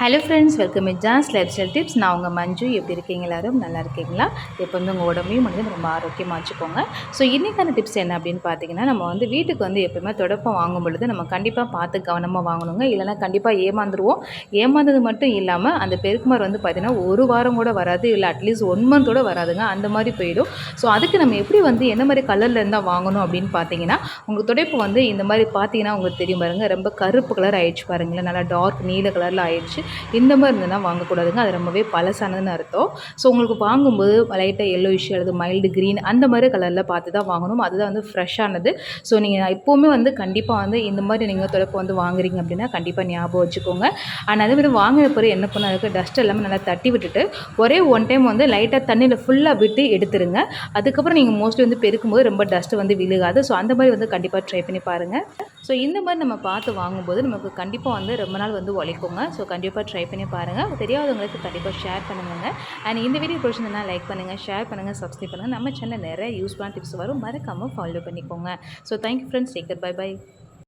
Hello friends welcome jazz life style tips நான் உங்கள் மஞ்சு. எப்படி இருக்கீங்க எல்லாரும்? நல்லா இருக்கீங்களா? இப்போ வந்து உங்கள் உடம்பையும் வந்து ரொம்ப ஆரோக்கியமாக வச்சுக்கோங்க. ஸோ இன்றைக்கான டிப்ஸ் என்ன அப்படின்னு பார்த்தீங்கன்னா நம்ம வந்து வீட்டுக்கு வந்து எப்பவுமே தொடப்பம் வாங்கும் பொழுது நம்ம கண்டிப்பாக பார்த்து கவனமாக வாங்கணுங்க. இல்லைனா கண்டிப்பாக ஏமாந்துருவோம். ஏமாந்தது மட்டும் இல்லாமல் அந்த பெருக்குமார் வந்து பார்த்திங்கன்னா ஒரு வாரம் கூட வராது. இல்லை அட்லீஸ்ட் ஒன் மந்த் கூட வராதுங்க. அந்த மாதிரி போயிடும். ஸோ அதுக்கு நம்ம எப்படி வந்து என்ன மாதிரி கலரில் இருந்தால் வாங்கணும் அப்படின்னு பார்த்தீங்கன்னா உங்கள் துடைப்பு வந்து இந்த மாதிரி பார்த்தீங்கன்னா உங்களுக்கு தெரியும் பாருங்கள் ரொம்ப கருப்பு கலர் ஆயிடுச்சு பாருங்களேன். நல்லா டார்க் நீல கலரில் ஆயிடுச்சு. இந்த மாதிரி இருந்ததுன்னா வாங்கக்கூடாதுங்க. அது ரொம்பவே பழசானதுன்னு அர்த்தம். ஸோ உங்களுக்கு வாங்கும்போது லைட்டாக எல்லோ இஷ்யூ அல்லது மைல்டு க்ரீன் அந்த மாதிரி கலரில் பார்த்து தான் வாங்கணும். அதுதான் வந்து ஃப்ரெஷ்ஷானது ஸோ நீங்கள் எப்போவுமே வந்து கண்டிப்பாக வந்து இந்த மாதிரி நீங்கள் தொடப்பு வந்து வாங்குறீங்க அப்படின்னா கண்டிப்பாக ஞாபகம் வச்சுக்கோங்க. ஆனால் அதே மாதிரி வாங்கின பிறகு என்ன பண்ண அதுக்கு டஸ்ட் எல்லாமே நல்லா தட்டி விட்டுட்டு ஒரே ஒன் டைம் வந்து லைட்டாக தண்ணியில் ஃபுல்லாக விட்டு எடுத்துருங்க. அதுக்கப்புறம் நீங்கள் மோஸ்ட்லி வந்து பெருக்கும்போது ரொம்ப டஸ்ட்டு வந்து விழுகாது. ஸோ அந்த மாதிரி வந்து கண்டிப்பாக ட்ரை பண்ணி பாருங்கள் ஸோ இந்த மாதிரி நம்ம பார்த்து வாங்கும்போது நமக்கு கண்டிப்பாக வந்து ரொம்ப நாள் வந்து உழைக்குங்க. ஸோ கண்டிப்பாக ட்ரை பண்ணி பாருங்கள் தெரியாதவங்களுக்கு கண்டிப்பாக ஷேர் பண்ணுங்க. அண்ட் இந்த வீடியோ பிடிச்சிருந்தா லைக் பண்ணுங்கள் ஷேர் பண்ணுங்கள் சப்ஸ்கிரைப் பண்ணுங்கள் நம்ம சேனல் நிறைய யூஸ்ஃபுல்லான டிப்ஸ் வரும். மறக்காமல் ஃபாலோ பண்ணிக்கோங்க. So thank you friends take care bye bye